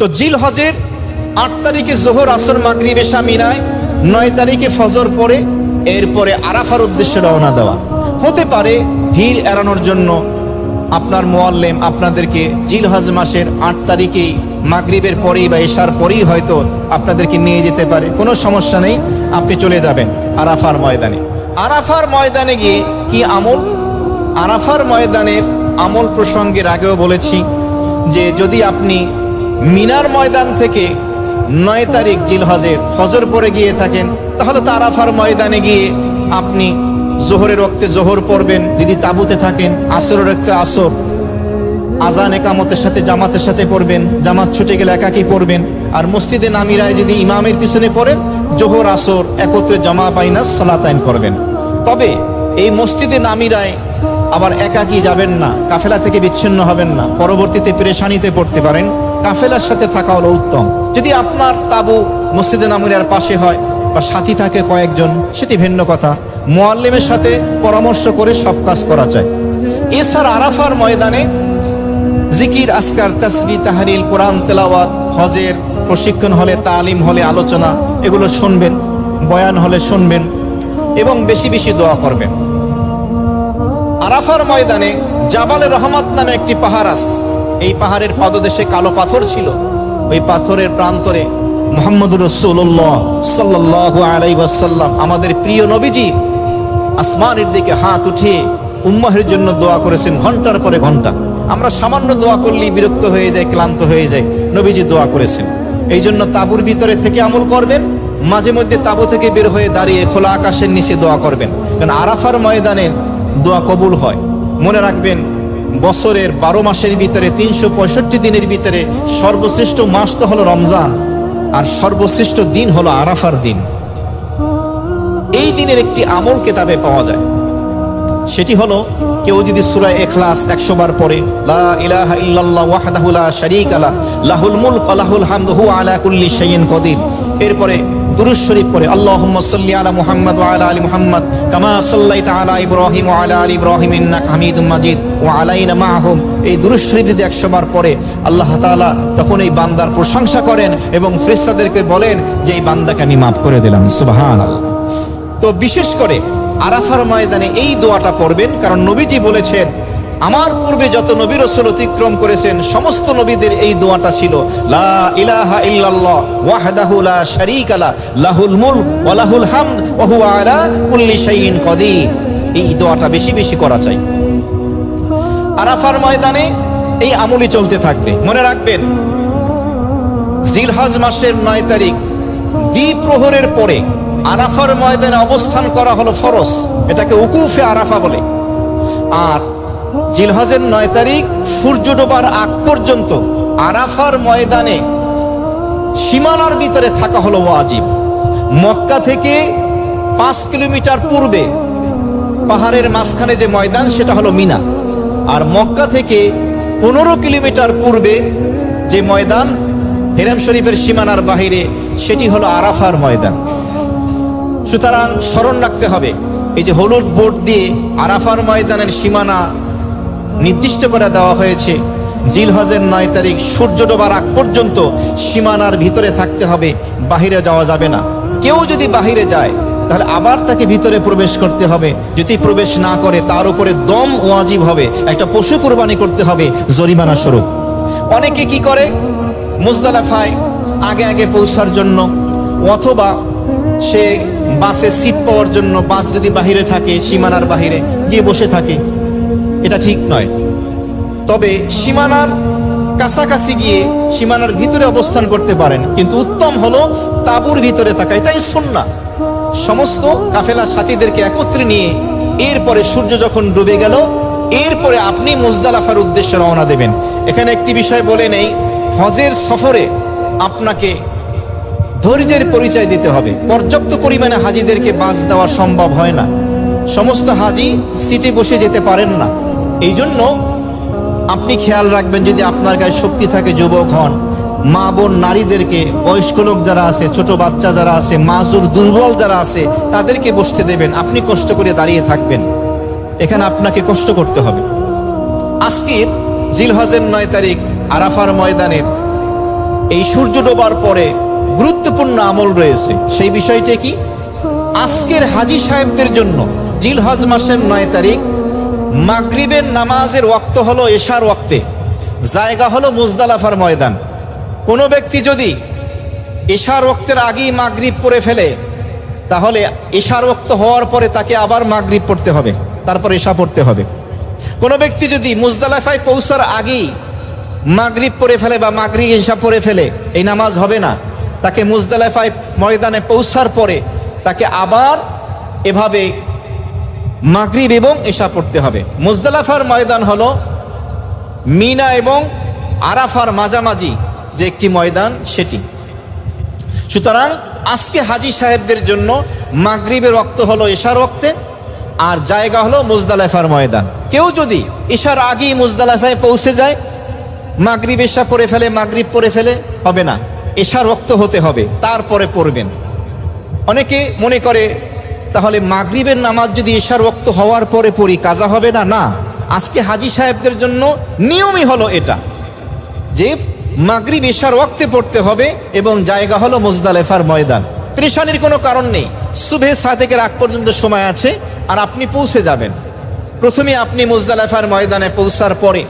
তো জিল হজের আট তারিখে জোহর, আসর, মাগরিবে সামিনায় নয় তারিখে ফজর পরে এরপরে আরাফার উদ্দেশ্যে রওনা দেওয়া। হতে পারে ভিড় এড়ানোর জন্য আপনার মোয়াল্লেম আপনাদেরকে জিল হজ মাসের আট তারিখেই, মাগরিবের পরেই বা এশার পরেই হয়তো আপনাদেরকে নিয়ে যেতে পারে। কোনো সমস্যা নেই, আপনি চলে যাবেন আরাফার ময়দানে। আরাফার ময়দানে গিয়ে কি আমল? আরাফার ময়দানের আমল প্রসঙ্গের আগেও বলেছি যে যদি আপনি মিনার ময়দান থেকে নয় তারিখ জিলহজের ফজর পরে গিয়ে থাকেন। তাহলে তারাফার ময়দানে গিয়ে আপনি জোহরের রক্তে জোহর পড়বেন, যদি তাবুতে থাকেন, আসরের রক্তে আসর, আজান একামতের সাথে, জামাতের সাথে পড়বেন, জামাত ছুটে গেলে একাকি পড়বেন, আর মসজিদে নামিরায় যদি ইমামের পিছনে পড়েন, জোহর, আসর একত্রে জমা বাইনা সালাতাইন করবেন। তবে এই মসজিদে নামিরায় আবার একাকি যাবেন না, কাফেলা থেকে বিচ্ছিন্ন হবেন না, পরবর্তীতে পেরেশানিতে পড়তে পারেন। কাফেলার সাথে থাকা হলো উত্তম। যদি আপনার তাবু মসজিদে নামুরিয়ার পাশে হয় বা সাথী থাকে কয়েকজন, সেটি ভিন্ন কথা। মোয়াল্লিমের সাথে পরামর্শ করে সব কাজ করা যায়। এছাড়া আরাফার ময়দানে জিকির আসকার তসবি তাহারিল কোরআন, তেলাওয়াত, হজের প্রশিক্ষণ হলে, তালিম হলে আলোচনা, এগুলো শুনবেন, বয়ান হলে শুনবেন এবং বেশি বেশি দোয়া করবেন। আরাফার ময়দানে জাবালে রহমত নামে একটি পাহাড় আস এই পাহাড়ের পাদদেশে কালো পাথর ছিল। ওই পাথরের প্রান্তরে মোহাম্মদ রসুল্লাহ সাল্লাহ আলাই ওয়াসাল্লাম আমাদের প্রিয় নবীজি আসমানের দিকে হাত উঠিয়ে উম্মাহের জন্য দোয়া করেছেন ঘণ্টার পরে ঘণ্টা। আমরা সামান্য দোয়া করলেই বিরক্ত হয়ে যায়, ক্লান্ত হয়ে যায়। নবীজি দোয়া করেছেন। এই জন্য তাবুর ভিতরে থেকে আমল করবেন, মাঝে মধ্যে তাবু থেকে বের হয়ে দাঁড়িয়ে খোলা আকাশের নিচে দোয়া করবেন। কারণ আরাফার ময়দানের দোয়া কবুল হয়। মনে রাখবেন বছরের বারো মাসের ভিতরে তিনশো পঁয়ষট্টি দিনের ভিতরে সর্বশ্রেষ্ঠ মাস তো হলো রমজান, আর সর্বশ্রেষ্ঠ দিন হলো আরাফার দিন। এই দিনের একটি আমল কেতাবে পাওয়া যায়। সেটি হলো, কেউ যদি সূরা এখলাস 100 বার পড়ে, লা ইলাহা ইল্লাল্লাহ ওয়াহদাহু লা শারীকা লাহুল মুলক ওয়া লাহুল হামদু, হুয়া আলা কুল্লি শাইইন কদির। এরপরে দুরূদ শরীফ পড়ে, আল্লাহুম্মা সাল্লি আলা মুহাম্মদ ওয়া আলা আলি মুহাম্মদ কামা সাল্লাইতা আলা ইব্রাহিম ওয়া আলা আলি ইব্রাহিম ইন্নাকা হামিদুম মাজিদ ওয়া আলাইনা মাআহুম এই দুরূদ শরীফ যদি 100 বার পড়ে, আল্লাহ তাআলা তখন এই বান্দার প্রশংসা করেন এবং ফেরেশতাদেরকে বলেন যে, এই বান্দাকে আমি মাফ করে দিলাম। সুবহানাল্লাহ। তো বিশেষ করে আরাফার ময়দানে এই দোয়াটা পড়বেন, কারণ নবীজি বলেছেন আমার পূর্বে যত নবী রসুল অতিক্রম করেছেন, সমস্ত নবীদের এই দোয়াটা ছিল, লা ইলাহা ইল্লাল্লাহ ওয়াহদাহু লা শারীকা লা, লাহুল মুলক ওয়া লাহুল হামদ ওয়া হুয়া আলা কুল্লি শাইইন কদির। এই দোয়াটা বেশি বেশি করা চাই। আরাফার ময়দানে এই আমলি চলতে থাকবে। মনে রাখবেন, জিলহজ মাসের নয় তারিখ, দ্বিপ্রহরের পরে আরাফার ময়দানে অবস্থান করা হলো ফরজ। এটাকে উকুফে আরাফা বলে। আর জিলহজের নয় তারিখ সূর্য ডোবার আগ পর্যন্ত আরাফার ময়দানে সীমানার ভিতরে থাকা হলো ওয়াজিব। মক্কা থেকে পাঁচ কিলোমিটার পূর্বে পাহাড়ের মাঝখানে যে ময়দান, সেটা হলো মিনা। আর মক্কা থেকে পনেরো কিলোমিটার পূর্বে যে ময়দান, হেরাম শরীফের সীমানার বাহিরে, সেটি হলো আরাফার ময়দান। সুতরাং স্মরণ রাখতে হবে, এই যে হলুদ বোর্ড দিয়ে আরাফার ময়দানের সীমানা নির্দিষ্ট করে দেওয়া হয়েছে। জিলহজের নয় তারিখ সূর্য ডোবার আগ পর্যন্ত সীমানার ভিতরে থাকতে হবে, বাহিরে যাওয়া যাবে না। কেউ যদি বাহিরে যায়, তাহলে আবার তাকে ভিতরে প্রবেশ করতে হবে। যদি প্রবেশ না করে, তার উপরে দম ওয়াজিব হবে। একটা পশু কোরবানি করতে হবে, জরিমানা স্বরূপ। অনেকে কি করে? মুজদালাফায় আগে আগে পৌঁছার জন্য অথবা সে বাসে সিট পাওয়ার জন্য বাস যদি বাহিরে থাকে, সীমানার বাহিরে, গিয়ে বসে থাকে। এটা ঠিক নয়। তবে সীমানার কাছাকাছি গিয়ে সীমানার ভিতরে অবস্থান করতে পারেন। কিন্তু উত্তম হলো তাঁবুর ভিতরে থাকা। এটাই সুন্না সমস্ত কাফেলার সাথীদেরকে একত্রে নিয়ে এরপরে সূর্য যখন ডুবে গেল, এরপরে আপনি মুজদালাফার উদ্দেশ্যে রওনা দেবেন। এখানে একটি বিষয় বলে নেই, হজের সফরে আপনাকে ধৈর্যের পরিচয় দিতে হবে। পর্যাপ্ত পরিমাণে হাজিদেরকে বাস দেওয়া সম্ভব হয় না। সমস্ত হাজি সিটে বসে যেতে পারেন না। এই জন্য আপনি খেয়াল রাখবেন যদি আপনার গায়ে শক্তি থাকে, যুবক হন, মা বোন নারীদেরকে, বয়স্ক লোক যারা আছে, ছোট বাচ্চা যারা আছে, মাজুর দুর্বল যারা আছে, তাদেরকে বসতে দেবেন। আপনি কষ্ট করে দাঁড়িয়ে থাকবেন। এখানে আপনাকে কষ্ট করতে হবে। আজকের জিলহজের নয় তারিখ, আরাফার ময়দানের এই সূর্য ডোবার পরে গুরুত্বপূর্ণ আমল রয়েছে। সেই বিষয়টা কি? আজকের হাজি সাহেবদের জন্য জিলহজ মাসের নয় তারিখ মাগরিবের নামাজের ওক্ত হলো এশার ওক্তে জায়গা হলো মুজদালাফার ময়দান। কোনো ব্যক্তি যদি এশার ওক্তের আগেই মাগরিব পড়ে ফেলে, তাহলে এশার ওক্ত হওয়ার পরে তাকে আবার মাগরিব পড়তে হবে, তারপর এশা পড়তে হবে। কোনো ব্যক্তি যদি মুজদালাফায় পৌঁছার আগেই মাগরিব পড়ে ফেলে বা মাগরিব এশা পড়ে ফেলে, এই নামাজ হবে না। তাকে মুজদালাফায় ময়দানে পৌঁছার পরে তাকে আবার এভাবে মাগরিব এবং এশা পড়তে হবে। মুজদালাফার ময়দান হলো মিনা এবং আরাফার মাঝামাঝি যে একটি ময়দান, সেটি। সুতরাং আজকে হাজি সাহেবদের জন্য মাগরিবের রক্ত হলো এশার রক্তে, আর জায়গা হলো মুজদালেফার ময়দান। কেউ যদি এশার আগেই মুজদালেফায় পৌঁছে যায়, মাগরিব এশা পরে ফেলে, মাগরিব পরে ফেলে, হবে না। এশার রক্ত হতে হবে, তারপরে পড়বেন। অনেকে মনে করে তাহলে মাগরিবের নামাজ যদি এশার রক্ত হওয়ার পরে পড়ি, কাজা হবে না? না। আজকে হাজি সাহেবদের জন্য নিয়মই হলো এটা, যে মাগরিব এশার ওয়াক্তে পড়তে হবে এবং জায়গা হলো মুজদালেফার ময়দান। পেরেশানির কোনো কারণ নেই। শুভে সাদেকের আগ পর্যন্ত সময় আছে আর আপনি পৌঁছে যাবেন। প্রথমে আপনি মুজদালেফার ময়দানে পৌঁছার পরে